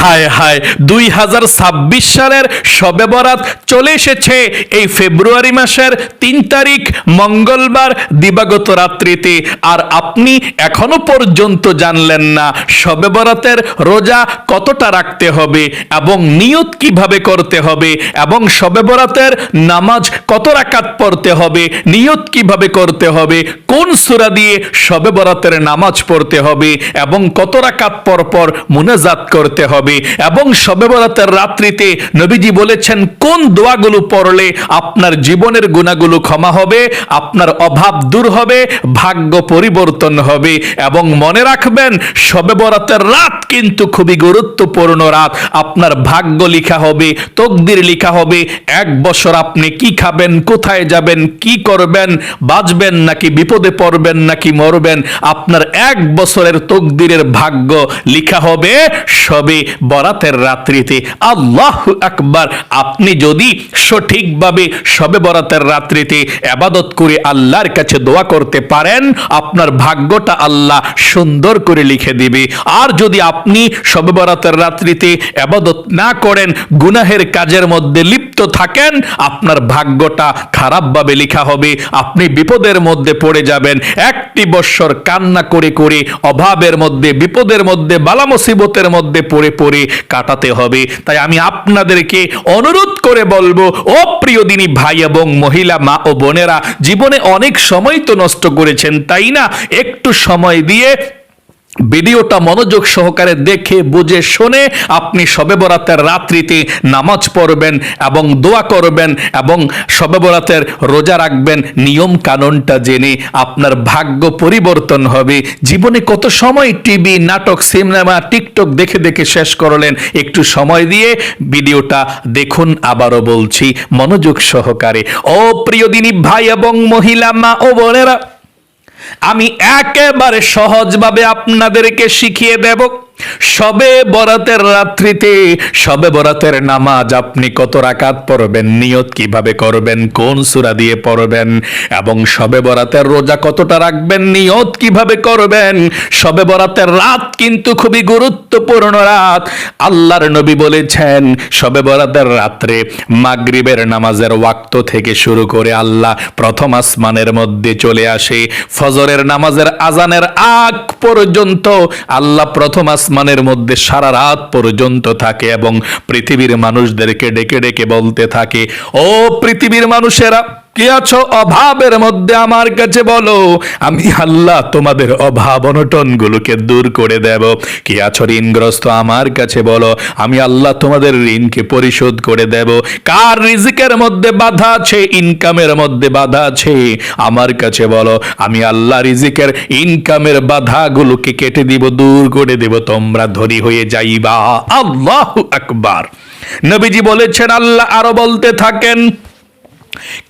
হায় হায়, দুই হাজার ছাব্বিশ সালের সবে বরাত চলে এসেছে এই ফেব্রুয়ারি মাসের তিন তারিখ, মঙ্গলবার দিবাগত রাত্রিতে। আর আপনি এখনও পর্যন্ত জানলেন না সবে বরাতের রোজা কতটা রাখতে হবে এবং নিয়ত কীভাবে করতে হবে এবং সবে বরাতের নামাজ কত রাকাত পড়তে হবে, নিয়ত কীভাবে করতে হবে, কোন সূরা দিয়ে সবে বরাতের নামাজ পড়তে হবে এবং কত রাকাত পর পর মুনাজাত করতে হবে। এবং সবে বরাতের রাত্রিতে নবীজি বলেছেন, কোন দোয়াগুলো পড়লে আপনার জীবনের গুণাগুলো ক্ষমা হবে, আপনার অভাব দূর হবে, ভাগ্য পরিবর্তন হবে। এবং মনে রাখবেন সবে বরাতের রাত কিন্তু খুবই গুরুত্বপূর্ণ রাত। আপনার ভাগ্য লেখা হবে, তকদির লেখা হবে, এক বছর আপনি কি খাবেন, কোথায় যাবেন, কি করবেন, বাঁচবেন নাকি বিপদে পড়বেন নাকি মরবেন, আপনার এক বছরের তকদিরের ভাগ্য লেখা হবে, সবে বরাতের রাত্রিতে আল্লাহ আকবার। আপনি যদি সঠিকভাবে সবে বরাতের রাত্রিতে আবাদত করে আল্লাহর কাছে দোয়া করতে পারেন, আপনার ভাগ্যটা আল্লাহ সুন্দর করে লিখে দিবে। আর যদি আপনি সবে বরাতের রাত্রিতে আবাদত না করেন, গুনাহের কাজের মধ্যে লিপ্ত থাকেন, আপনার ভাগ্যটা খারাপভাবে লেখা হবে। আপনি বিপদের মধ্যে পড়ে যাবেন। একটি বৎসর কান্না করে করে অভাবের মধ্যে, বিপদের মধ্যে বালা মুসিবতের মধ্যে পড়ে পড়ে কাটাতে হবে। তাই আমি আপনাদেরকে অনুরোধ করে বলব, ও প্রিয় দিনী ভাই এবং মহিলা, মা ও বোনেরা, জীবনে অনেক সময় তো নষ্ট করেছেন, তাই না? একটু সময় দিয়ে ভিডিওটা মনোযোগ সহকারে দেখে, বুঝে, শুনে আপনি সবে বরাতের রাত্রিতে নামাজ পড়বেন এবং দোয়া করবেন এবং সবে বরাতের রোজা রাখবেন। নিয়ম কানুনটা জেনে আপনার ভাগ্য পরিবর্তন হবে। জীবনে কত সময় টিভি, নাটক, সিনেমা, টিকটক দেখে দেখে শেষ করলেন? একটু সময় দিয়ে ভিডিওটা দেখুন, আবারও বলছি, মনোযোগ সহকারে। ও প্রিয় দিনী ভাই এবং মহিলা মা ও বোনেরা আমি একেবারে সহজভাবে আপনাদেরকে শিখিয়ে দেব। সবে বরাতের রাত্রিতে, সবে বরাতের নামাজ আপনি কত রাকাত পড়বেন, নিয়ত কীভাবে করবেন, কোন সূরা দিয়ে পড়বেন, এবং সবে বরাতের রোজা কতটা রাখবেন, নিয়ত কীভাবে করবেন, সবে বরাতের রাত কিন্তু খুবই গুরুত্বপূর্ণ রাত। আল্লাহর নবী বলেছেন, সবে বরাতের রাত্রে মাগরিবের নামাজের ওয়াক্ত থেকে শুরু করে আল্লাহ প্রথম আসমানের মধ্যে চলে আসে। ফজরের নামাজের আজানের আগ পর্যন্ত আল্লাহ প্রথম আসমানের মধ্যে সারা রাত পর্যন্ত থাকে এবং পৃথিবীর মানুষদেরকে ডেকে ডেকে বলতে থাকে, ও পৃথিবীর মানুষেরা কি আছো অভাবের মধ্যে আমার কাছে বলো? আমি আল্লাহ তোমাদের অভাব অনটন গুলোকে দূর করে দেব। কি আছো ঋণগ্রস্ত আমার কাছে বলো? আমি আল্লাহ তোমাদের ঋণকে পরিশোধ করে দেব। কার রিজিকের মধ্যে বাধা আছে? ইনকামের মধ্যে বাধা আছে। আমার কাছে বলো, আমি আল্লাহ রিজিকের ইনকামের বাধাগুলোকে কেটে দিব, দূর করে দেব। তোমরা ধনী হয়ে যাইবা। আল্লাহ আকবার। নবীজি বলেছেন, আল্লাহ আরও বলতে থাকেন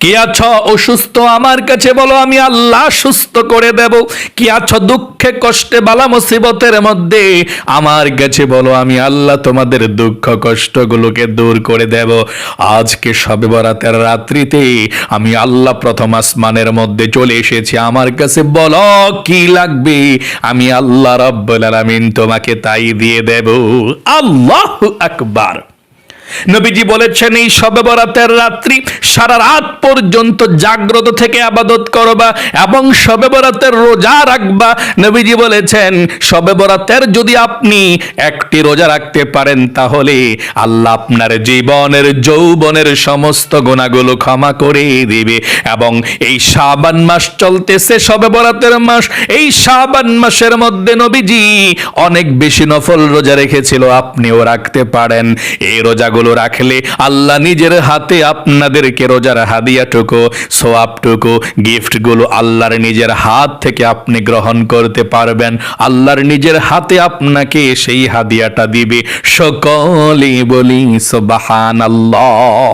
কি আছো? অসুস্থ আমার কাছে বলো, আমি আল্লাহ সুস্থ করে দেব। কি আছো? দুঃখে কষ্টে, বালা মুসিবতের মধ্যে? আমার কাছে বলো, আমি আল্লাহ তোমাদের দুঃখ কষ্টগুলোকে দূর করে দেব। আজকে সবে বরাতের রাত্রিতে আমি আল্লাহ প্রথম আসমানের মধ্যে চলে এসেছি। আমার কাছে বলো, কি লাগবে? আমি আল্লাহ রব্বুল আলামিন তোমাকে তাই দিয়ে দেব। আল্লাহ আকবার। নবীজি বলেছেন, এই সবে বরাতের রাত্রি সারা রাত পর্যন্ত জাগ্রত থেকে আবাদত করবা এবং সবে বরাতের রোজা রাখবা। নবীজি বলেছেন, সবে বরাতের যদি আপনি একটি রোজা রাখতে পারেন, তাহলে আল্লাহ আপনার জীবনের, যৌবনের সমস্ত গুণাগুলো ক্ষমা করে দিবে এবং এই শাবান মাস চলতেছে সবে বরাতের মাস। এই শাবান মাসের মধ্যে নবীজি অনেক বেশি নফল রোজা রেখেছিল, আপনিও রাখতে পারেন। এই রোজাগুলো রাখলে আল্লাহ নিজের হাতে আপনাদেরকে রোজার হাদিয়াটুকু, সোয়াবটুকু, গিফটগুলো আল্লাহর নিজের হাত থেকে আপনি গ্রহণ করতে পারবেন। আল্লাহর নিজের হাতে আপনাকে সেই হাদিয়াটা দিবে। সকলে বলি সোবাহান আল্লাহ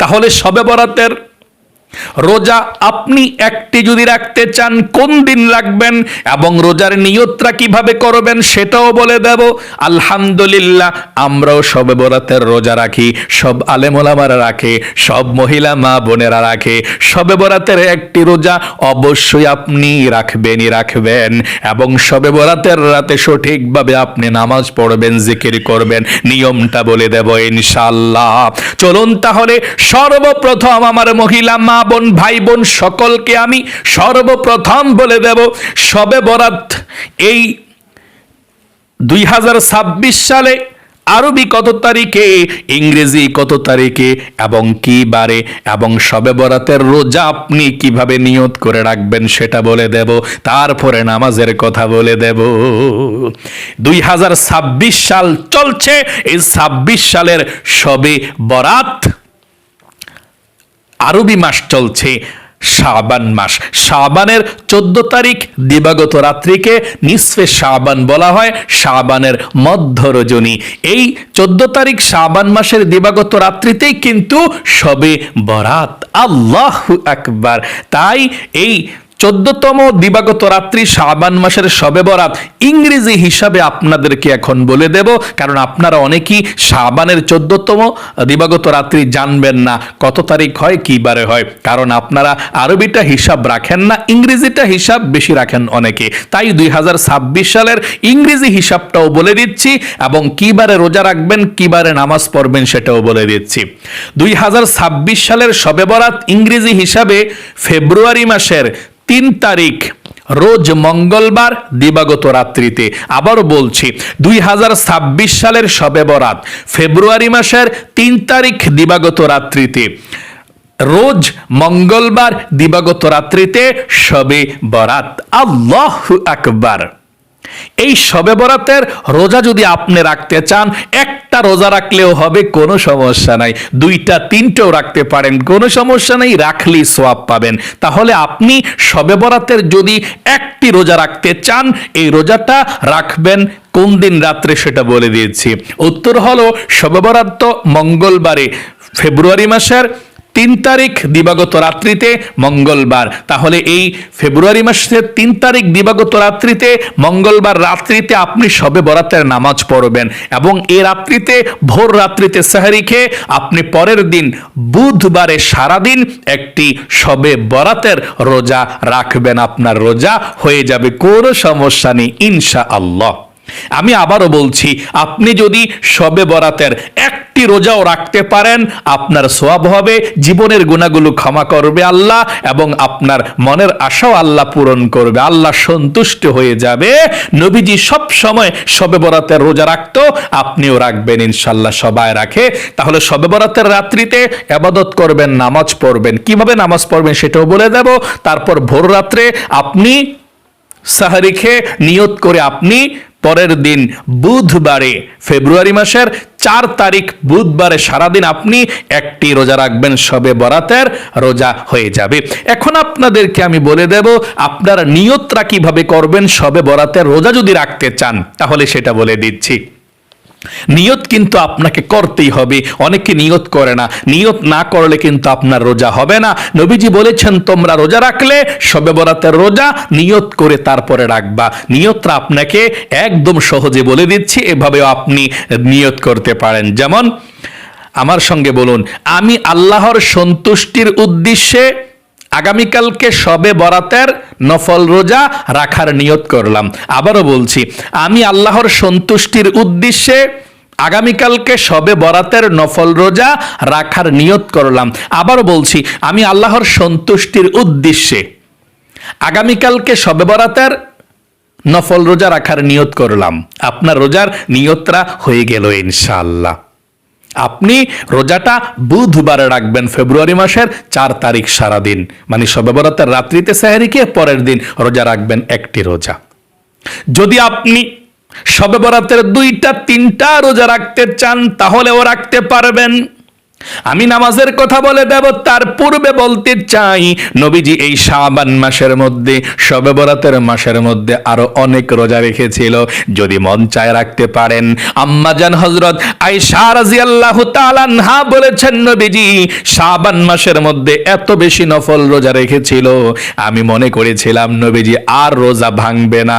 তাহলে সবে বরাতের রোজা আপনি একটি যদি রাখতে চান, কোন দিন রাখবেন এবং রোজার নিয়তটা কীভাবে করবেন সেটাও বলে দেব। আলহামদুলিল্লাহ, আমরাও সবে বরাতের রোজা রাখি, সব আলেমোলামারা রাখে, সব মহিলা মা বোনেরা রাখে। সবে বরাতের একটি রোজা অবশ্যই আপনি রাখবেনই রাখবেন এবং সবে বরাতের রাতে সঠিকভাবে আপনি নামাজ পড়বেন, জিকির করবেন, নিয়মটা বলে দেব ইনশাল্লাহ চলুন তাহলে সর্বপ্রথম আমার মহিলা মা বোন ভাই বোন সকলকে আমি সর্বপ্রথম বলে দেব, সবে বরাত এই দুই হাজার ছাব্বিশ সালে আরবি কত তারিখে, ইংরেজি কত তারিখে, এবং কি বারে, এবং সবে বরাতের রোজা আপনি কীভাবে নিয়ত করে রাখবেন সেটা বলে দেব, তারপরে নামাজের কথা বলে দেব। দুই হাজার ছাব্বিশ সাল চলছে, এই ছাব্বিশ সালের সবে বরাত আরবি মাস চলছে, শাবান মাস। শাবানের চোদ্দ তারিখ দিবাগত রাত্রিকে নিসফে শাবান বলা হয়, শাবানের মধ্য রজনী এই চোদ্দ তারিখ শাবান মাসের দিবাগত রাত্রিতেই কিন্তু সবে বরাত। আল্লাহ একবার তাই এই চোদ্দতম দিবাগত রাত্রি শাবান মাসের সবে বরাত ইংরেজি হিসাবে আপনাদেরকে এখন বলে দেব, কারণ আপনারা অনেকেই শাবানের চোদ্দতম দিবাগত রাত্রি জানবেন না। কত তারিখ হয়, কি বারে হয়? কারণ আপনারা আরবিটা হিসাব রাখেন না, ইংরেজিটা হিসাব বেশি রাখেন অনেকে। তাই দুই হাজার ছাব্বিশ সালের ইংরেজি হিসাবটাও বলে দিচ্ছি, এবং কি বারে রোজা রাখবেন, কি বারে নামাজ পড়বেন সেটাও বলে দিচ্ছি। দুই হাজার ছাব্বিশ সালের সবে বরাত ইংরেজি হিসাবে ফেব্রুয়ারি মাসের তিন তারিখ, রোজ মঙ্গলবার দিবাগত রাত্রিতে। আবারও বলছি, দুই হাজার ছাব্বিশ সালের সবে বরাত ফেব্রুয়ারি মাসের তিন তারিখ দিবাগত রাত্রিতে। রোজ মঙ্গলবার দিবাগত রাত্রিতে সবে বরাত আল্লাহ আকবার। এই সবে বরাতের রোজা যদি আপনি রাখতে চান, একটা রোজা রাখলেও হবে, কোনো সমস্যা নাই। দুইটা, তিনটেও রাখতে পারেন, কোনো সমস্যা নেই, রাখলেই সোয়াব পাবেন। তাহলে আপনি সবে বরাতের যদি একটি রোজা রাখতে চান, এই রোজাটা রাখবেন কোন দিন রাত্রে সেটা বলে দিয়েছি। উত্তর হলো সবে বরাত তো মঙ্গলবারে, ফেব্রুয়ারি মাসের তিন তারিখ দিবাগত রাত্রিতে মঙ্গলবার। তাহলে এই ফেব্রুয়ারি মাসের তিন তারিখ দিবাগত রাত্রিতে, মঙ্গলবার রাত্রিতে আপনি সবে বরাতের নামাজ পড়বেন এবং এই রাত্রিতে ভোর রাত্রিতে সাহারি খেয়ে আপনি পরের দিন বুধবারে সারাদিন একটি সবে বরাতের রোজা রাখবেন। আপনার রোজা হয়ে যাবে, কোনো সমস্যা নেই ইনশা আল্লাহ আমি আবারও বলছি, আপনি যদি সবে বরাতের একটি রোজাও রাখতে পারেন, আপনার সোয়াব হবে, জীবনের গুণাগুলো ক্ষমা করবে আল্লাহ এবং আপনার মনের আশাও আল্লাহ পূরণ করবে, আল্লাহ সন্তুষ্ট হয়ে যাবে। নবীজি সব সময় সবে বরাতের রোজা রাখতো, আপনিও রাখবেন ইনশাল্লাহ সবাই রাখে। তাহলে সবে বরাতের রাত্রিতে আবাদত করবেন, নামাজ পড়বেন। কীভাবে নামাজ পড়বেন সেটাও বলে দেব। তারপর ভোর রাত্রে আপনি সাহারি খেয়ে নিয়ত করে আপনি পরের দিন বুধবারে ফেব্রুয়ারি মাসের চার তারিখ বুধবারে সারাদিন আপনি একটি রোজা রাখবেন, সবে বরাতের রোজা হয়ে যাবে। এখন আপনাদেরকে আমি বলে দেব, আপনারা নিয়তরা কীভাবে করবেন, সবে বরাতের রোজা যদি রাখতে চান, তাহলে সেটা বলে দিচ্ছি। নিয়ত কিন্তু আপনাকে করতেই হবে। অনেকে নিয়ত করে না। নিয়ত না করলে কিন্তু আপনার রোজা হবে না। নবীজি বলেছেন, তোমরা রোজা রাখলে সবে বরাতের রোজা নিয়ত করে তারপরে রাখবা। নিয়তটা আপনাকে একদম সহজে বলে দিচ্ছি। এভাবেও আপনি নিয়ত করতে পারেন। যেমন, আমার সঙ্গে বলুন, আমি আল্লাহর সন্তুষ্টির উদ্দেশ্যে আগামীকালকে সবে বরাতের নফল রোজা রাখার নিয়ত করলাম। আবারও বলছি, আমি আল্লাহর সন্তুষ্টির উদ্দেশ্যে আগামীকালকে সবে বরাতের নফল রোজা রাখার নিয়ত করলাম। আবারও বলছি, আমি আল্লাহর সন্তুষ্টির উদ্দেশ্যে আগামীকালকে সবে বরাতের নফল রোজা রাখার নিয়ত করলাম। আপনার রোজার নিয়তরা হয়ে গেল ইনশাআল্লাহ। আপনি রোজাটা বুধবারে রাখবেন ফেব্রুয়ারি মাসের চার তারিখ সারাদিন। মানে সবেবরাতের রাত্রিতে সাহারিকে পরের দিন রোজা রাখবেন একটি রোজা। যদি আপনি সবে বরাতের দুইটা, তিনটা রোজা রাখতে চান তাহলেও রাখতে পারবেন। আমি নামাজের কথা বলে দেব, তার পূর্বে বলতে চাই, নবীজি এই শাবান মাসের মধ্যে, শবে বরাতের মাসের মধ্যে আরও অনেক রোজা রেখেছিল। যদি মন চায় রাখতে পারেন আম্মাজান হজরত আয়েশা রাদিয়াল্লাহু তাআলা আনহা বলেছেন, নবীজি শাবান মাসের মধ্যে এত বেশি নফল রোজা রেখেছিল। আমি মনে করেছিলাম, নবীজি আর রোজা ভাঙবে না।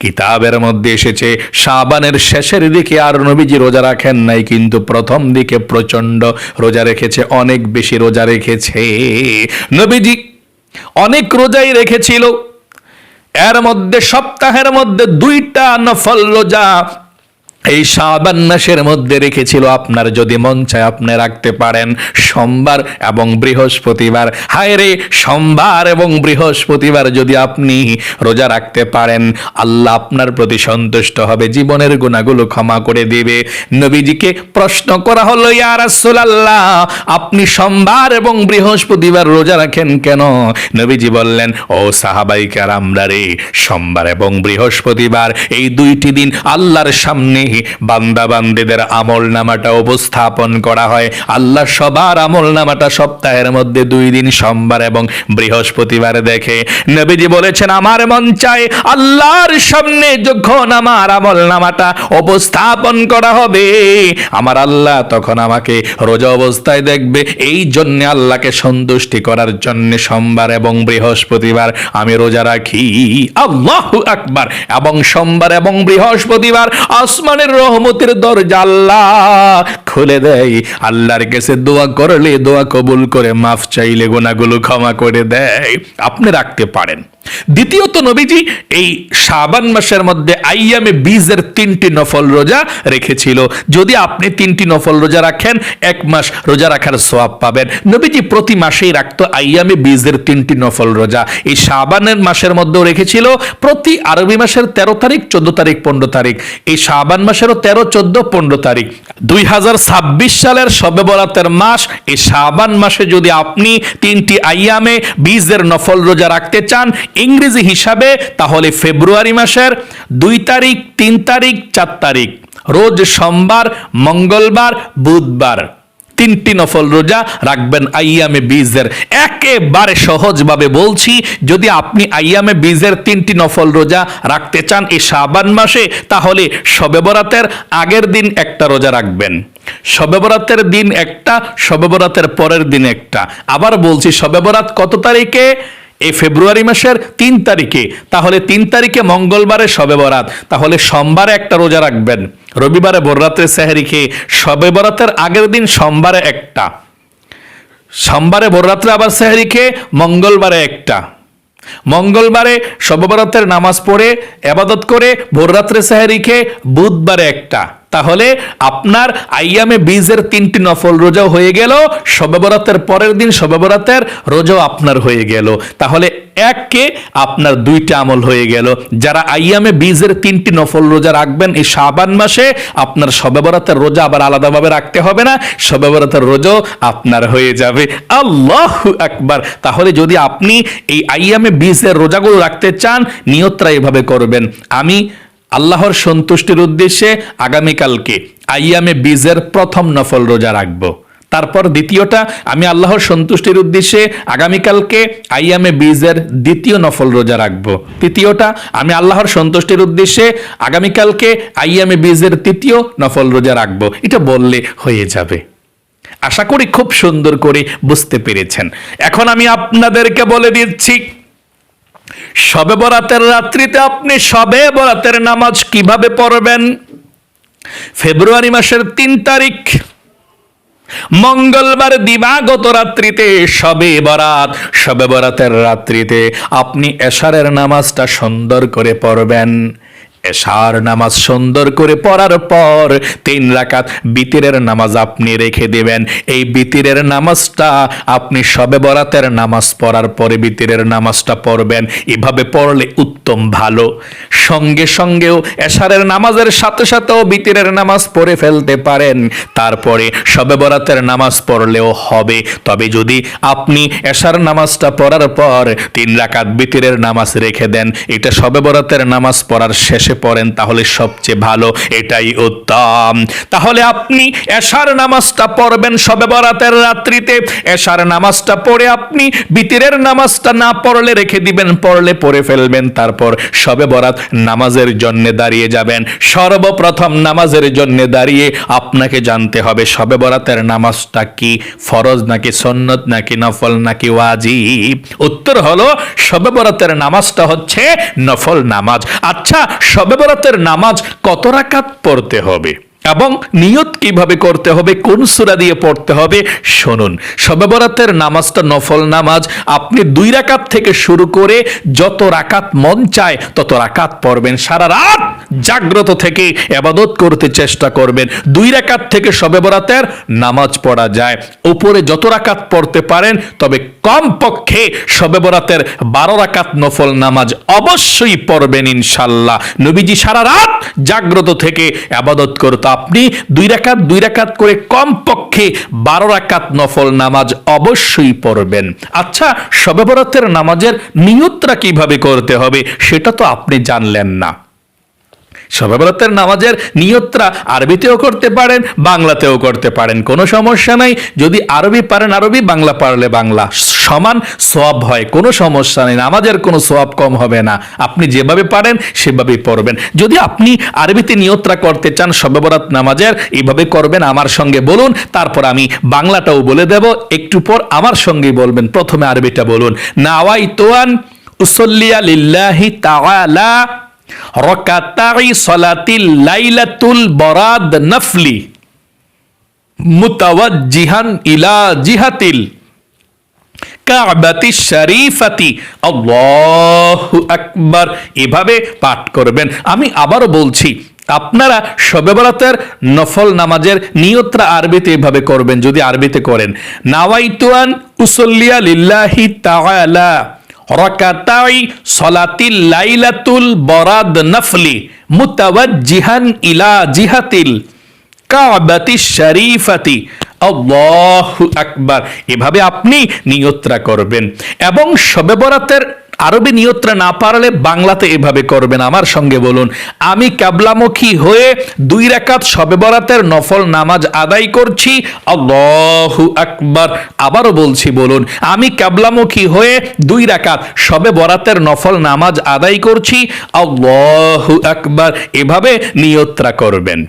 কিতাবের মধ্যে এসেছে, শাবানের শেষের দিকে আর নবীজি রোজা রাখেন নাই, কিন্তু প্রথম দিকে প্রচণ্ড রোজা রেখেছে, অনেক বেশি রোজা রেখেছে। নবীজি অনেক রোজাই রেখেছিল। এর মধ্যে, সপ্তাহের মধ্যে দুইটা নফল রোজা এই শাবান মাসের মধ্যে রেখেছিল আপনার যদি মন চায় আপনি রাখতে পারেন। সোমবার এবং বৃহস্পতিবার। হায় রে, সোমবার এবং বৃহস্পতিবার যদি আপনি রোজা রাখতে পারেন, আল্লাহ আপনার প্রতি সন্তুষ্ট হবে, জীবনের গুণাগুলো ক্ষমা করে দেবে। নবীজিকে প্রশ্ন করা হলো, ইয়া রাসূলুল্লাহ, আপনি সোমবার এবং বৃহস্পতিবার রোজা রাখেন কেন? নবীজি বললেন, ও সাহাবাই কারামরা রে, সোমবার এবং বৃহস্পতিবার, এই দুইটি দিন আল্লাহর সামনে বান্দা আমল নামাটা উপস্থাপন করা হয়। আল্লাহ সবার আমল নামাটা সপ্তাহের মধ্যে দুই দিন সোমবার এবং বৃহস্পতিবার দেখে। নবীজি বলেছেন, আমার মন চায় আল্লাহর সামনে যখন আমার আমল নামাটা উপস্থাপন করা হবে, আমার আল্লাহ তখন আমাকে রোজা অবস্থায় দেখবে। এই জন্য আল্লাহকে সন্তুষ্টি করার জন্য সোমবার এবং বৃহস্পতিবার আমি রোজা রাখি। আল্লাহ আকবার। এবং সোমবার এবং বৃহস্পতিবার আসমানের রহমতের দরজা আল্লাহ খুলে দেয়। আল্লাহর কাছে দোয়া করলে দোয়া কবুল করে, মাফ চাইলে গোনাগুলো ক্ষমা করে দেয়। আপনি রাখতে পারেন। দ্বিতীয়ত নবীজি এই শাবান মাসের মধ্যে আইয়ামে বীজের তিনটি নফল রোজা রেখেছিল। যদি আপনি তিনটি নফল রোজা রাখেন, এক মাস রোজা রাখার সোয়াব পাবেন। নবীজি প্রতি মাসেই রাখতো আইয়ামে বীজের তিনটি নফল রোজা। এই শাবানের মাসের মধ্যেও রেখেছিল প্রতি আরবি মাসের তেরো তারিখ, চোদ্দ তারিখ, পনেরো তারিখ। এই শাবান মাসেরও তেরো, চোদ্দ, পনেরো তারিখ। দুই হাজার ছাব্বিশ সালের সবে বরাতের মাস, এই শাবান মাসে যদি আপনি তিনটি আইয়ামে বীজের নফল রোজা রাখতে চান ইংরেজি হিসাবে, তাহলে ফেব্রুয়ারি মাসের দুই তারিখ, তিন তারিখ, চার তারিখ। রোজ সোমবার, মঙ্গলবার, বুধবার। তিনটি নফল রোজা রাখবেন আইয়ামে বীজের। একেবারে সহজভাবে বলছি, যদি আপনি আইয়ামে বীজের তিনটি নফল রোজা রাখতে চান এই শাবান মাসে, তাহলে শবে বরাতের আগের দিন একটা রোজা রাখবেন। শবে বরাতের দিন একটা শবে বরাতের পরের দিন একটা। আবার বলছি শবে বরাত কত তারিখে? এই ফেব্রুয়ারি মাসের তিন তারিখে। তাহলে তিন তারিখে মঙ্গলবারে শবে বরাত। তাহলে সোমবারে একটা রোজা রাখবেন। রবিবারে বররাত্রে সেহারি খেয়ে শবে বরাতের আগের দিন সোমবারে একটা। সোমবারে বররাত্রে আবার সেহারি খেয়ে মঙ্গলবারে একটা। মঙ্গলবারে শববরাতের নামাজ পড়ে আবাদত করে ভোররাত্রে সেহারি খেয়ে বুধবারে একটা। তাহলে আপনার আইয়ামে বীজের তিনটি নফল রোজাও হয়ে গেল শবে পরের দিন শবে বরাতের রোজাও আপনার হয়ে গেল। তাহলে এককে আপনার দুইটা আমল হয়ে গেল। যারা আইয়ামে বীজের তিনটি নফল রোজা রাখবেন, এই শাবান মাসে আপনার শবে বরাতের রোজা আবার আলাদাভাবে রাখতে হবে না শবে বরাতের রোজাও আপনার হয়ে যাবে। আল্লাহ আকবার! তাহলে যদি আপনি এই আইয়ামে বীজের রোজাগুলো রাখতে চান, নিয়তরা এভাবে করবেন। আমি আল্লাহর সন্তুষ্টির উদ্দেশ্যে আগামীকালকে আইয়ামে বীজের প্রথম নফল রোজা রাখব। তারপর দ্বিতীয়টা, আমি আল্লাহর সন্তুষ্টির উদ্দেশ্যে আগামীকালকে আইয়ামে বীজের দ্বিতীয় নফল রোজা রাখব। তৃতীয়টা, আমি আল্লাহর সন্তুষ্টির উদ্দেশ্যে আগামীকালকে আইয়ামে বীজের তৃতীয় নফল রোজা রাখব। এটা বললে হয়ে যাবে। আশা করি খুব সুন্দর করে বুঝতে পেরেছেন। এখন আমি আপনাদেরকে বলে দিচ্ছি শবে বরাতের রাত্রিতে আপনি সবে বরাতের নামাজ কীভাবে পড়বেন? ফেব্রুয়ারি মাসের তিন তারিখ। মঙ্গলবার দিবাগত রাত্রিতে সবে বরাত। সবে বরাতের রাত্রিতে আপনি এশারের নামাজটা সুন্দর করে পড়বেন। এশার নামাজ সুন্দর করে পড়ার পর তিন রাকাত বিতিরের নামাজ আপনি রেখে দেবেন। এই বিতিরের নামাজটা আপনি সবে বরাতের নামাজ পড়ার পরে বিতিরের নামাজটা পড়বেন। এভাবে পড়লে উত্তম ভালো। সঙ্গে সঙ্গেও এশারের নামাজের সাথে সাথেও বিতিরের নামাজ পড়ে ফেলতে পারেন। তারপরে সবে বরাতের নামাজ পড়লেও হবে। তবে যদি আপনি এশার নামাজটা পড়ার পর তিন রাকাত বিতিরের নামাজ রেখে দেন, এটা সবে বরাতের নামাজ পড়ার শেষে বসে পড়েন, তাহলে সবচেয়ে ভালো, এটাই উত্তম। তাহলে আপনি এশার নামাজটা পড়বেন সবে বরাতের রাত্রিতে। এশার নামাজটা পড়ে আপনি বিতিরের নামাজটা না পড়লে রেখে দিবেন, পড়লে পড়ে ফেলবেন, তারপর সবে বরাত নামাজের জন্য দাঁড়িয়ে যাবেন। সর্বপ্রথম নামাজের জন্য দাঁড়িয়ে আপনাকে জানতে হবে, সবে বরাতের নামাজটা কি ফরজ নাকি সন্নত নাকি নফল নাকি ওয়াজিব? উত্তর হলো, সবে বরাতের নামাজটা হচ্ছে নফল নামাজ। আচ্ছা সবে বরাতের নামাজ কত রাকাত পড়তে হবে এবং নিয়ত কীভাবে করতে হবে, কোন সুরা দিয়ে পড়তে হবে, শুনুন। শবে বরাতের নামাজটা নফল নামাজ, আপনি দুই রাকাত থেকে শুরু করে যত রাকাত মন চায় তত রাকাত পড়বেন সারা রাত। জাগ্রত থেকে এবাদত করতে চেষ্টা করবেন। দুই রাকাত থেকে শবে বরাতের নামাজ পড়া যায়। উপরে যত রাকাত পড়তে পারেন, তবে কম পক্ষে শবে বরাতের বারো রাকাত নফল নামাজ অবশ্যই পড়বেন ইনশাল্লাহ নবীজি সারা রাত জাগ্রত থেকে আবাদত করতো। আপনি দুই রাকাত দুই রাকাত করে কম পক্ষে বারো রাকাত নফল নামাজ অবশ্যই পড়বেন। আচ্ছা শবে বরাতের নামাজের নিয়তটা কীভাবে করতে হবে, সেটা তো আপনি জানলেন না। শবে বরাতের নামাজের নিয়তরা আরবিতেও করতে পারেন, বাংলাতেও করতে পারেন, কোনো সমস্যা নাই। যদি আরবি পারেন আরবি, বাংলা পারলে বাংলা। সমান সব হয়, কোনো সমস্যা নেই, নামাজের কোনো সব কম হবে না। আপনি যেভাবে পারেন, সেভাবেই পড়বেন। যদি আপনি আরবিতে নিয়তরা করতে চান শবে বরাত নামাজের, এইভাবে করবেন, আমার সঙ্গে বলুন, তারপর আমি বাংলাটাও বলে দেব। একটু পর আমার সঙ্গেই বলবেন, প্রথমে আরবিটা বলুন। নাওয়াই তোয়ান উসল্লিয়া লিল্লাহি তাআলা রকাতাই সলাতিল লাইলাতুল বরাদ নফলি মুতাওয়াজ্জিহান ইলা জিহাতিল কাবাতি শরীফাতি। আল্লাহু আকবার। এভাবে পাঠ করবেন। আমি আবারও বলছি, আপনারা শবে বরাতের নফল নামাজের নিয়তরা আরবিতে এভাবে করবেন, যদি আরবিতে করেন। নাওয়াইতুয়ান উসল্লিয়া লিল্লাহি তাআলা। রকাতাই সলাতিল লাইলাতুল বরাদ নফলি মুতাওয়াজ্জিহান ইলা জিহাতিল কাবাতি শরীফাতি। আল্লাহু আকবার। এভাবে আপনি নিয়ত্রা করবেন। এবং শবে বরাতের আরবি নিয়ত্রা না পারলে বাংলাতে এভাবে করবেন। আমার সঙ্গে বলুন, আমি ক্যাবলামুখী হয়ে দুই রাকাত শবে বরাতের নফল নামাজ আদায় করছি। আল্লাহু আকবার। আবারও বলছি, বলুন, আমি ক্যাবলামুখী হয়ে দুই রাকাত শবে বরাতের নফল নামাজ আদায় করছি। আল্লাহু আকবার। এভাবে নিয়ত্রা করবেন।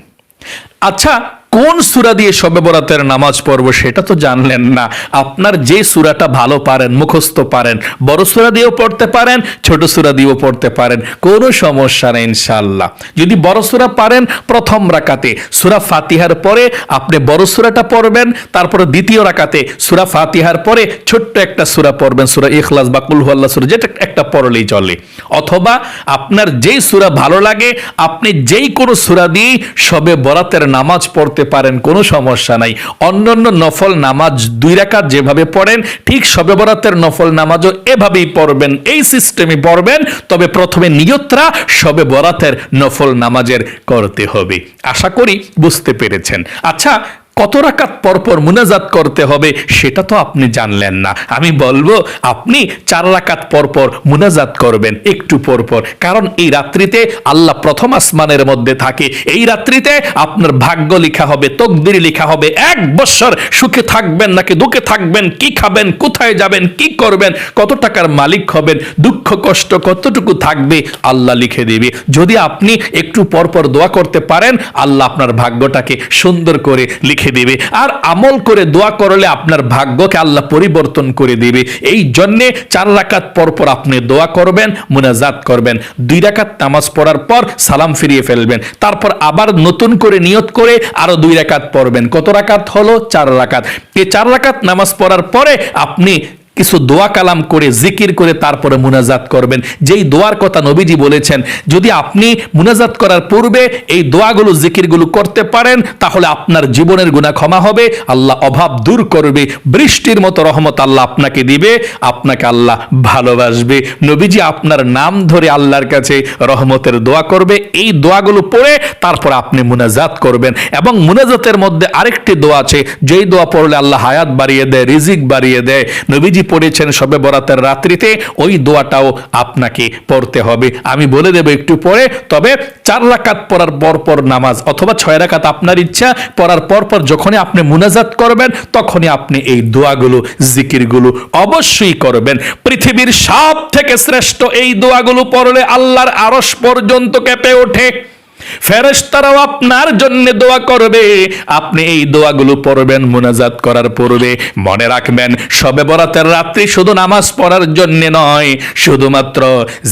আচ্ছা কোন সুরা দিয়ে শবে বরাতের নামাজ পড়ব সেটা তো জানলেন না। আপনার যে সুরাটা ভালো পারেন, মুখস্থ পারেন, বড় সুরা দিয়েও পড়তে পারেন, ছোট সুরা দিয়েও পড়তে পারেন, কোনো সমস্যা নেই ইনশাল্লাহ যদি বড় সুরা পারেন প্রথম রাকাতে, সুরা ফাতিহার পরে আপনি বড় সুরাটা পড়বেন, তারপরে দ্বিতীয় রাকাতে সুরা ফাতিহার পরে ছোট্ট একটা সুরা পড়বেন, সুরা ইখলাস বা কুলহুয়াল্লা সুরা, যেটা একটা পড়লেই চলে। অথবা আপনার যেই সুরা ভালো লাগে, আপনি যেই কোনো সুরা দিয়েই সবে বরাতের নামাজ পড়তে পারেন, কোনো সমস্যা নাই। অন্যান্য নফল নামাজ দুই রাকাত যেভাবে পড়েন, ঠিক সবে বরাতের নফল নামাজও এভাবেই পড়বেন। এই সিস্টেমে পড়বেন, তবে প্রথমে নিয়তরা সবে বরাতের নফল নামাজের করতে হবে। আশা করি বুঝতে পেরেছেন। আচ্ছা কত রাকাত পরপর মুনাজাত করতে হবে সেটা তো আপনি জানলেন না। আমি বলব, আপনি চার রাকাত পরপর মুনাজাত করবেন একটু পরপর। কারণ এই রাত্রিতে আল্লাহ প্রথম আসমানের মধ্যে থাকে। এই রাত্রিতে আপনার ভাগ্য লেখা হবে, তকদির লেখা হবে। এক বছর সুখে থাকবেন নাকি দুঃখে থাকবেন, কি খাবেন, কোথায় যাবেন, কি করবেন, কত টাকার মালিক হবেন, দুঃখ, কষ্ট কতটুকু থাকবে, আল্লাহ লিখে দিবে। যদি আপনি একটু পরপর দোয়া করতে পারেন, আল্লাহ আপনার ভাগ্যটাকে সুন্দর করে লিখে দিবে আর আমল করে দোয়া করলে আপনার ভাগ্যকে আল্লাহ পরিবর্তন করে দিবে। এই জন্যে চার রাকাত পরপর আপনি দোয়া করবেন, মুনাজাত করবেন। দুই রাকাত নামাজ পড়ার পর সালাম ফিরিয়ে ফেলবেন। তারপর আবার নতুন করে নিয়ত করে আরও দুই রাকাত পড়বেন। কত রাকাত হলো? চার রাকাত। এই চার রাকাত নামাজ পড়ার পরে আপনি কিছু দোয়া কালাম করে, জিকির করে তারপরে মুনাজাত করবেন। যেই দোয়ার কথা নবীজি বলেছেন, যদি আপনি মুনাজাত করার পূর্বে এই দোয়াগুলো, জিকিরগুলো করতে পারেন, তাহলে আপনার জীবনের গুণা ক্ষমা হবে, আল্লাহ অভাব দূর করবে, বৃষ্টির মতো রহমত আল্লাহ আপনাকে দিবে, আপনাকে আল্লাহ ভালোবাসবে। নবীজি আপনার নাম ধরে আল্লাহর কাছে রহমতের দোয়া করবে, এই দোয়াগুলো পড়ে তারপর আপনি মুনাজাত করবেন। এবং মুনাজাতের মধ্যে আরেকটি দোয়া আছে, যেই দোয়া পড়লে আল্লাহ হায়াত বাড়িয়ে দেয়, রিজিক বাড়িয়ে দেয়। নবীজি পড়েছেন সবে বরাতের রাত্রিতে, ওই দোয়াটাও আপনাকে পড়তে হবে। আমি বলে দেব একটু পরে, তবে চার রাকাত পড়ার পর পর নামাজ অথবা ছয় রাকাত আপনার ইচ্ছা পড়ার পর পর যখনই আপনি মুনাজাত করবেন, তখনই আপনি এই দোয়াগুলো, জিকিরগুলো অবশ্যই করবেন। পৃথিবীর সব থেকে শ্রেষ্ঠ এই দোয়াগুলো পড়লে আল্লাহর আরস পর্যন্ত কেঁপে ওঠে। ফেরেশতারাও আপনার জন্য দোয়া করবে। আপনি এই দোয়াগুলো পড়বেন মুনাজাত করার পূর্বে। মনে রাখবেন, সবে বরাতের রাত্রি শুধু নামাজ পড়ার জন্য নয়, শুধুমাত্র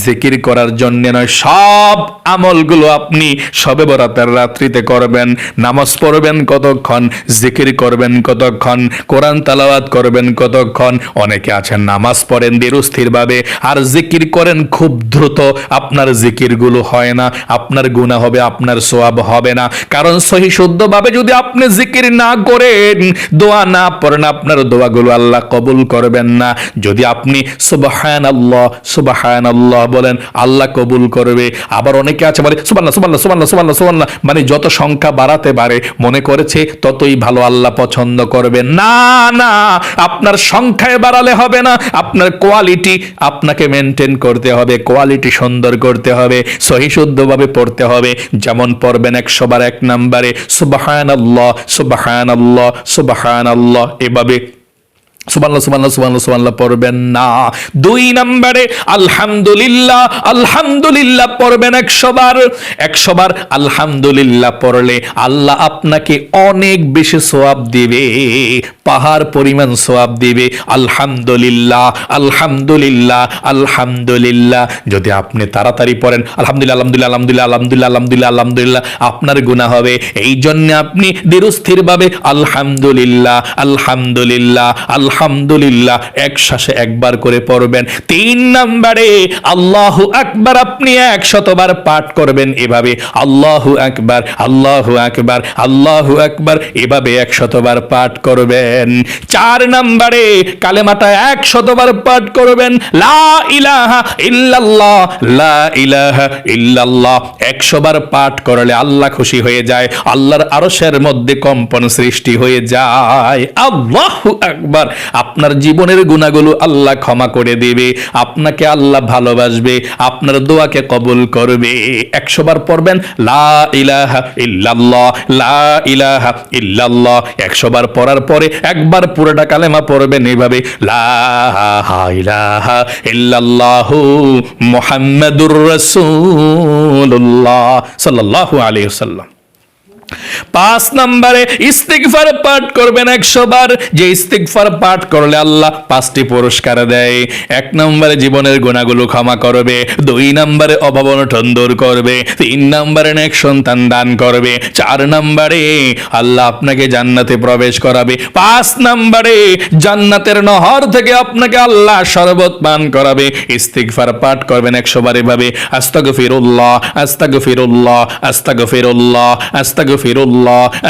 জিকির করার জন্য নয়, সব আমলগুলো আপনি সবে বরাতের রাত্রিতে করবেন। নামাজ পড়বেন কতক্ষণ, জিকির করবেন কতক্ষণ, কোরআন তালাওয়াত করবেন কতক্ষণ, অনেকে আছেন নামাজ পড়েন দৃঢ়স্থিরভাবে আর জিকির করেন খুব দ্রুত। আপনার জিকিরগুলো হয় না, আপনার গুনাহ হবে আপনার সোয়াব হবে না। কারণ সহি শুদ্ধভাবে যদি আপনি জিকির না করেন, দোয়া না পড়েন, আপনার দোয়াগুলো আল্লাহ কবুল করবেন না। যদি আপনি সুবাহান আল্লাহ সুবাহান আল্লাহ বলেন, আল্লাহ কবুল করবে। আবার অনেকে আছে বলে সুবাল্লাহ সুবাল্লাহ সুবাল্লাহ সুবাল্লাহ সুবাল্লাহ মানে যত সংখ্যা বাড়াতে পারে, মনে করেছে ততই ভালো আল্লাহ পছন্দ করবে। না না, আপনার সংখ্যায় বাড়ালে হবে না। আপনার কোয়ালিটি আপনাকে মেনটেন করতে হবে কোয়ালিটি সুন্দর করতে হবে, সহি শুদ্ধভাবে পড়তে হবে। যেমন পড়বেন এক সবার এক নাম্বারে সুবাহান আল্লাহ সুবাহান আল্লাহ সুবাহান আল্লাহ এভাবে সুবহানাল্লাহ সুবহানাল্লাহ সুবহানাল্লাহ সুবহানাল্লাহ পড়বেন না। দুই নম্বরে, আলহামদুলিল্লাহ আলহামদুলিল্লাহ পড়বেন একশো বার একশো বার আলহামদুলিল্লাহ পড়লে আল্লাহ আপনাকে অনেক বেশি সোয়াব দিবে, পাহাড় পরিমাণ সোয়াব দিবে। আলহামদুলিল্লাহ আলহামদুলিল্লাহ আলহামদুলিল্লাহ। যদি আপনি তাড়াতাড়ি পড়েন, আলহামদুলিল্লাহ আলহামদুলিল্লাহ আলহামদুলিল্লাহ আলহামদুলিল্লাহ আলহামদুলিল্লাহ আপনার গুনাহ হবে। এই জন্য আপনি দৃঢ়স্থিরভাবে আলহামদুলিল্লাহ আলহামদুলিল্লাহ আলহামদুলিল্লাহ, এক শ্বাসে একবার করে পড়বেন। তিন নম্বরে, আল্লাহ আকবার, আপনি এক শতবার পাঠ করবেন এভাবে, আল্লাহ আকবার আল্লাহ আকবার আল্লাহ আকবার, এভাবে এক শতবার পাঠ করবেন। চার নম্বরে, কালেমাটা এক শতবার পাঠ করবেন, লা ইলাহা ইল্লাল্লাহ, লা ইলাহা ইল্লাল্লাহ একশো বার পাঠ করলে আল্লাহ খুশি হয়ে যায়, আল্লাহর আরশের মধ্যে কম্পন সৃষ্টি হয়ে যায়, আল্লাহ আকবার আপনার জীবনের গুণাগুলো আল্লাহ ক্ষমা করে দেবে, আপনাকে আল্লাহ ভালোবাসবে, আপনার দোয়াকে কবুল করবে। একশো বার পড়বেন, লা ইলাহা ইল্লাল্লাহ, লা ইলাহা ইল্লাল্লাহ। একশো বার পড়ার পরে একবার পুরোটা কালেমা পড়বেন এইভাবে মুহাম্মাদুর রাসূলুল্লাহ সাল্লাল্লাহু আলাইহি ওয়াসাল্লাম। পাঁচ নম্বরে ইস্তিগফার পাঠ করবেন একশো বার। যে ইস্তিগফার পাঠ করলে আল্লাহ পাঁচটি পুরস্কার দেয়। এক নম্বরে জীবনের গুণাগুলো ক্ষমা করবে। দুই নম্বরে অভাব অনটন দূর করবে। তিন নম্বরে নেক সন্তান দান করবে। চার নম্বরে আল্লাহ আপনাকে জান্নাতে প্রবেশ করাবে। পাঁচ নম্বরে জান্নাতের নহর থেকে আপনাকে আল্লাহ শরবত পান করাবে। ইস্তিগফার পাঠ করবেন একশো বার এভাবে। আস্তাগফিরুল্লাহ আস্তাগফিরুল্লাহ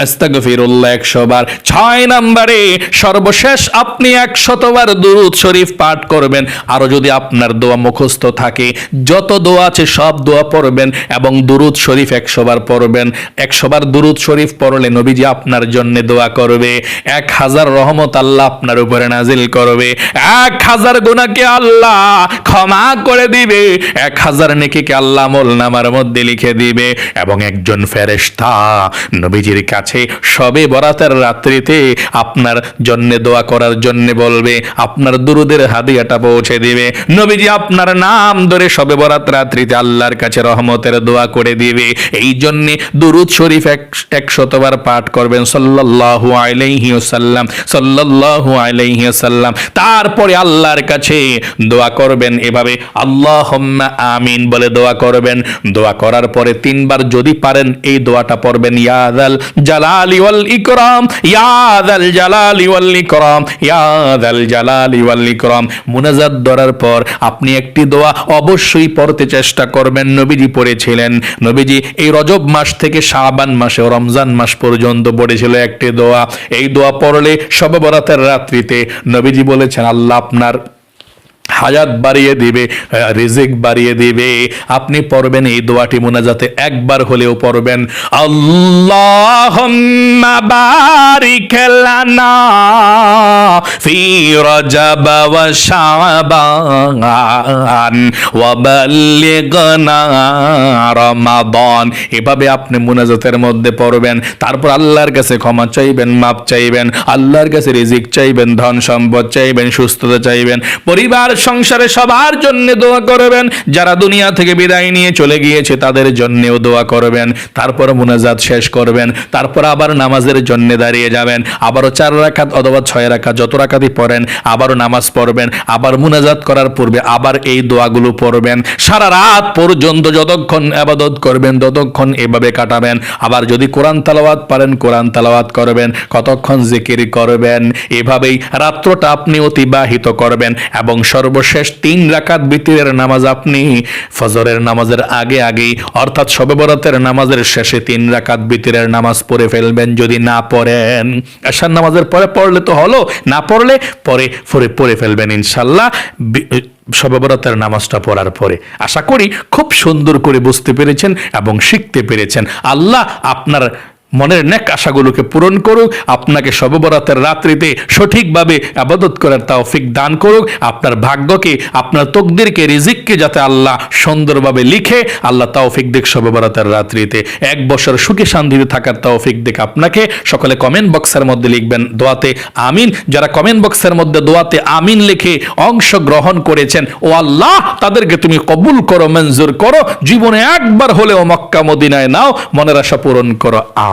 আস্তাগফিরুল্লাহ একশো বার ছয় নম্বরে, সর্বশেষ আপনি একশতবার দুরুদ শরীফ পাঠ করবেন। আরও যদি আপনার দোয়া মুখস্থ থাকে, যত দোয়া আছে সব দোয়া পড়বেন এবং দুরুদ শরীফ একশো বার পড়বেন। একশো বার দুরুদ শরীফ পড়লে নবীজি আপনার জন্য দোয়া করবে। এক হাজার রহমত আল্লাহ আপনার উপরে নাজিল করবে। এক হাজার গুণাকে আল্লাহ ক্ষমা করে দিবে। এক হাজার নেকিকে আল্লাহ আমল নামার মধ্যে লিখে দিবে। এবং একজন ফেরেশতা নবীজির কাছে সবে বরাতের রাত্রিতে আপনার জন্য দোয়া করার জন্য বলবে, আপনার দুরুদের হাদিয়াটা পৌঁছে দিবে। নবীজি আপনার নাম ধরে সবে বরাত রাত্রিতে আল্লাহর কাছে রহমতের দোয়া করে দিবে। এই জন্য দুরুদ শরীফ এক, একশতবার পাঠ করবেন সাল্লাল্লাহু আলাইহি ওয়াসাল্লাম, সাল্লাল্লাহু তারপরে আল্লাহর কাছে দোয়া করবেন এভাবে, আল্লাহুম্মা আমিন বলে দোয়া করবেন। দোয়া করার পরে তিনবার যদি পারেন, এই দোয়াটা পড়বেন ইয়াদাল জালালি ওয়াল ইকরাম, ইয়াদাল জালালি ওয়াল ইকরাম, ইয়াদাল জালালি ওয়াল ইকরাম। মুনাজাত পর আপনি একটি দোয়া অবশ্যই পড়তে চেষ্টা করবেন, নবীজি পড়েছিলেন। নবীজি এই রজব মাস থেকে শাবান মাসে, রমজান মাস পর্যন্ত পড়েছিল একটি দোয়া। এই দোয়া পড়লে সবে বরাতের রাত্রিতে নবীজি বলেছেন, আল্লাহ আপনার হায়াত বাড়িয়ে দিবে রিজিক বাড়িয়ে দিবে। আপনি পড়বেন এই দোয়াটি মোনাজাতে একবার হলেও পড়বেন। আল্লাহ খেলানা এভাবে আপনি মোনাজাতের মধ্যে পড়বেন। তারপর আল্লাহর কাছে ক্ষমা চাইবেন মাপ চাইবেন, আল্লাহর কাছে রিজিক চাইবেন, ধন সম্পদ চাইবেন, সুস্থতা চাইবেন। পরিবার সংসারে সবার জন্য দোয়া করবেন। যারা দুনিয়া থেকে বিদায় নিয়ে চলে গিয়েছে, তাদের জন্যেও দোয়া করবেন। তারপর মুনাজাত শেষ করবেন। তারপর আবার নামাজের জন্য দাঁড়িয়ে যাবেন। আবারও চার রাকাত অথবা ছয় রাকাত যত রাকাতই পড়েন, আবারও নামাজ পড়বেন। আবার মুনাজাত করার পূর্বে আবার এই দোয়াগুলো পড়বেন। সারা রাত পর্যন্ত যতক্ষণ আবাদত করবেন, ততক্ষণ এভাবে কাটাবেন। আবার যদি কোরআন তালাওয়াত পারেন, কোরআন তালাওয়াত করবেন। কতক্ষণ জিকির করবেন? এভাবেই রাত্রটা আপনি অতিবাহিত করবেন এবং সর্বশেষ তিন রাকাত বিতিরের নামাজ আপনি ফজরের নামাজের আগে আগেই, অর্থাৎ শবে বরাতের নামাজের শেষে তিন রাকাত বিতিরের নামাজ পড়ে ফেলবেন যদি না পড়েন। আশার নামাজের পরে পড়লে তো হলো, না পড়লে পরে পরে পড়ে ফেলবেন ইনশাল্লাহ সবেবরাতের নামাজটা পড়ার পরে। আশা করি খুব সুন্দর করে বুঝতে পেরেছেন এবং শিখতে পেরেছেন। আল্লাহ আপনার মনের নেক আশাগুলোকে পূরণ করুক, আপনাকে সববরাতের রাত্রিতে সঠিকভাবে আবাদত করার তাওফিক দান করুক, আপনার ভাগ্যকে, আপনার তকদিরকে, রিজিককে যাতে আল্লাহ সুন্দরভাবে লিখে, আল্লাহ তৌফিক দিক সববরাতের রাত্রিতে। এক বছর সুখে শান্তিতে থাকার তাওফিক দিক আপনাকে। সকলে কমেন্ট বক্সের মধ্যে লিখবেন দোয়াতে আমিন। যারা কমেন্ট বক্সের মধ্যে দোয়াতে আমিন লিখে অংশগ্রহণ করেছেন, ও আল্লাহ তাদেরকে তুমি কবুল করো, মঞ্জুর করো। জীবনে একবার হলেও মক্কা, মদিনায় নাও। মনের আশা পূরণ করো।